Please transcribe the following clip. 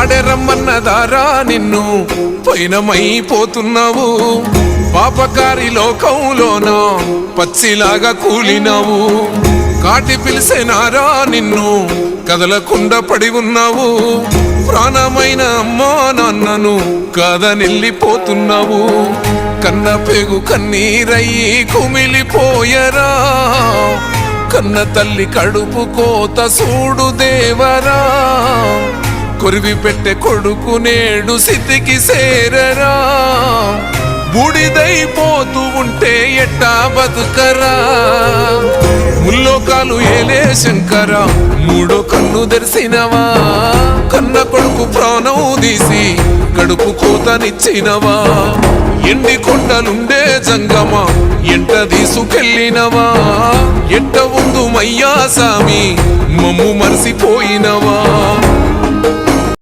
వాడెరమ్మన్నదారా నిన్ను పైనమైపోతున్నావు. పాపకారి లోకంలోన పచ్చిలాగా కూలినావు. కాటి పిలిసేనారా నిన్ను కదలకుండా పడి ఉన్నావు. ప్రాణమైన అమ్మా నాన్నను కదనిల్లిపోతున్నావు. కన్న పేగు కన్నీరయ్యి కుమిలిపోయరా. కన్న తల్లి కడుపు కోత సూడు దేవరా. కొరివి పెట్టె కొడుకు నేడు సేరరా బూడిదైపోతూ ఉంటే ఎట్టా బతుకరా. ముల్లోకాలు ఏలే శంకర మూడో కన్ను తెరిసినవా కన్న కొడుకు ప్రాణం తీసి కడుపు కూతనిచ్చినవా. ఎండి కొండలుండే జంగమా ఎంట తీసుకెళ్ళినవా. ఎంట ఉందు మయ్యా సామి మమ్ము మరిసిపోయినవా.